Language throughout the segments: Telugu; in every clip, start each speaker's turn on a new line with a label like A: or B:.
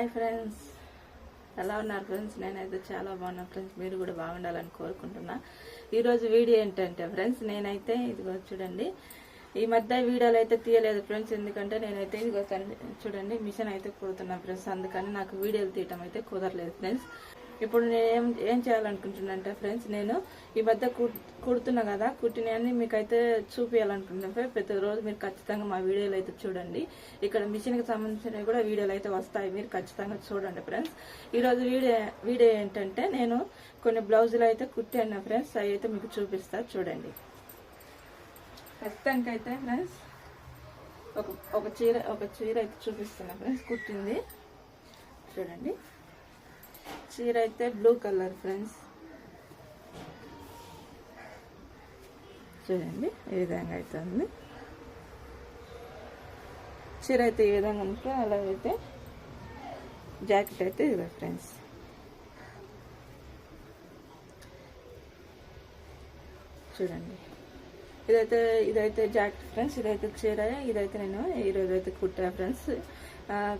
A: Hi friends. ఎలా ఉన్నారు ఫ్రెండ్స్? నేనైతే చాలా బాగున్నా ఫ్రెండ్స్. మీరు కూడా బాగుండాలని కోరుకుంటున్నా. ఈరోజు వీడియో ఏంటంటే ఫ్రెండ్స్ నేనైతే ఇదిగో చూడండి. ఈ మధ్య వీడియోలు అయితే తీయలేదు ఫ్రెండ్స్ ఎందుకంటే నేనైతే ఇదిగో చూడండి మిషన్ అయితే కుడుతున్నా ఫ్రెండ్స్. అందుకని నాకు వీడియోలు తీయటం అయితే కుదరలేదు ఫ్రెండ్స్. ఇప్పుడు నేను ఏం ఏం అంటే ఫ్రెండ్స్ నేను ఈ మధ్య కుడుతున్నా కదా కుట్టినవన్నీ మీకైతే చూపించాలనుకుంటున్నాను ఫ్రెండ్స్ ప్రతిరోజు మీరు ఖచ్చితంగా మా వీడియోలు అయితే చూడండి. ఇక్కడ మిషన్కి సంబంధించినవి కూడా వీడియోలు అయితే వస్తాయి. మీరు ఖచ్చితంగా చూడండి ఫ్రెండ్స్ ఈరోజు వీడియో వీడియో ఏంటంటే నేను కొన్ని బ్లౌజులు అయితే కుట్టాను ఫ్రెండ్స్ అవి అయితే మీకు చూపిస్తా చూడండి. ప్రస్తుతానికి అయితే ఫ్రెండ్స్ ఒక ఒక చీర ఒక చీర అయితే చూపిస్తున్నా ఫ్రెండ్స్ కుట్టింది. చూడండి. చీర అయితే బ్లూ కలర్ ఫ్రెండ్స్ చూడండి ఈ విధంగా అయితే ఉంది చీర అయితే ఈ విధంగా ఉంటే అలాగైతే జాకెట్ అయితే ఇది ఫ్రెండ్స్ చూడండి. ఇదైతే ఇదైతే జాకెట్ ఫ్రెండ్స్ ఇదైతే చీర ఇదైతే నేను ఈరోజు అయితే కుట్టా ఫ్రెండ్స్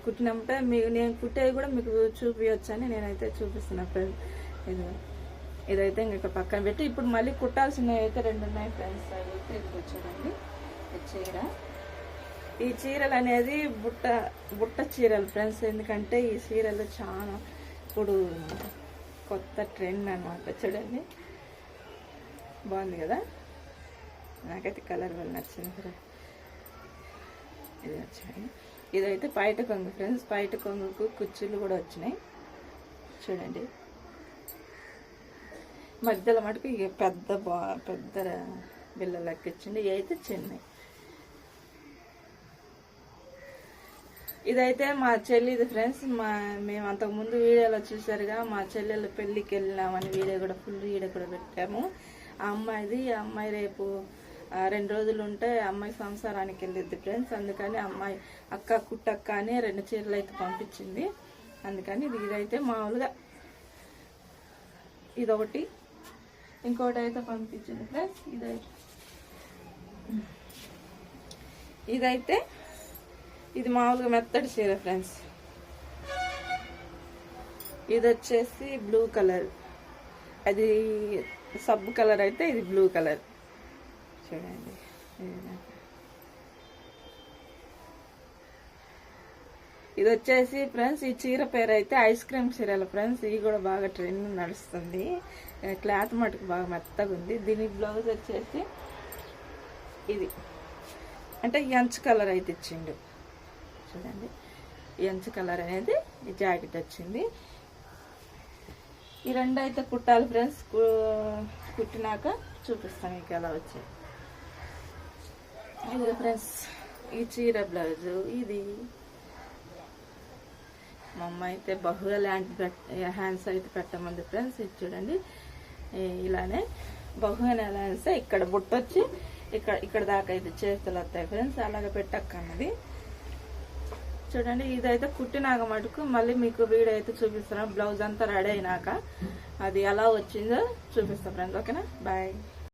A: కుట్టినప్పుడే మీకు నేను కుట్టేవి కూడా మీకు చూపించవచ్చని నేనైతే చూపిస్తున్నా. ఫ్రెండ్స్ ఇది ఇదైతే ఇంక ఇక్కడ పక్కన పెట్టి. ఇప్పుడు మళ్ళీ కుట్టాల్సినవి అయితే రెండు ఉన్నాయి ఫ్రెండ్స్. అవి అయితే ఇది చూడండి. ఈ చీర. ఈ చీరలు అనేది బుట్ట బుట్ట చీరలు ఫ్రెండ్స్. ఎందుకంటే ఈ చీరలు చాలా ఇప్పుడు కొత్త ట్రెండ్ అనమాట చూడండి. బాగుంది కదా? నాకైతే కలర్ వల్ల నచ్చింది. ఫ్రెండ్ ఇది వచ్చాయి. ఇదైతే పైట కొంగు ఫ్రెండ్స్ పైట కొంగుకు కుర్చీలు కూడా వచ్చినాయి. చూడండి. మధ్యలో మటుకు ఇక పెద్ద బా పెద్ద బిల్లలు ఎక్కించండి ఇవి అయితే చిన్నవి ఇదైతే మా చెల్లిది ఫ్రెండ్స్ మా మేము అంతకుముందు వీడియోలో చూసారుగా మా చెల్లెళ్ళ పెళ్ళికి వెళ్ళినామని వీడియో కూడా ఫుల్ వీడియో కూడా పెట్టాము. ఆ అమ్మాయిది ఆ అమ్మాయి రేపు రెండు రోజులు ఉంటే అమ్మాయి సంసారానికి వెళ్ళిద్ది ఫ్రెండ్స్ అందుకని అమ్మాయి అక్క కుట్టక్క అని రెండు చీరలు అయితే పంపించింది. అందుకని ఇది ఇదైతే మామూలుగా ఇదొకటి. ఇంకోటి అయితే పంపించింది ఫ్రెండ్స్ ఇదైతే ఇదైతే ఇది మామూలుగా మెత్తడి చీర ఫ్రెండ్స్ ఇది వచ్చేసి బ్లూ కలర్ అది సబ్ కలర్ అయితే ఇది బ్లూ కలర్ చూడండి. ఇది వచ్చేసి ఫ్రెండ్స్ ఈ చీర పేరు అయితే ఐస్ క్రీమ్ చీరలు ఫ్రెండ్స్. ఇది కూడా బాగా ట్రెండ్ నడుస్తుంది. క్లాత్ మటుకు బాగా మెత్తగా ఉంది. దీని బ్లౌజ్ వచ్చేసి ఇది. అంటే ఎంచ్ కలర్ అయితే ఇచ్చిండు. చూడండి. ఎంచ్ కలర్ అనేది ఈ జాకెట్ వచ్చింది. ఈ రెండు అయితే కుట్టాలి ఫ్రెండ్స్. కుట్టినాక చూపిస్తాను మీకు ఎలా వచ్చాయి. ఇది ఫ్రెండ్స్ ఈ చీర బ్లౌజు. ఇది. మా అమ్మ అయితే బహుగా ల్యాండ్ హ్యాండ్స్ అయితే పెట్టమంది ఫ్రెండ్స్. ఇది చూడండి. ఇలానే బహుగా హ్యాండ్స్. ఇక్కడ బుట్టొచ్చి ఇక్కడ ఇక్కడ దాకా అయితే చేతులు వస్తాయి ఫ్రెండ్స్. అలాగే పెట్టక్కన్నది చూడండి ఇదైతే కుట్టినాక మటుకు మళ్ళీ మీకు వీడియో అయితే చూపిస్తాను బ్లౌజ్ అంతా రెడీ అయినాక. అది ఎలా వచ్చిందో చూపిస్తాను ఫ్రెండ్స్. ఓకేనా? బాయ్.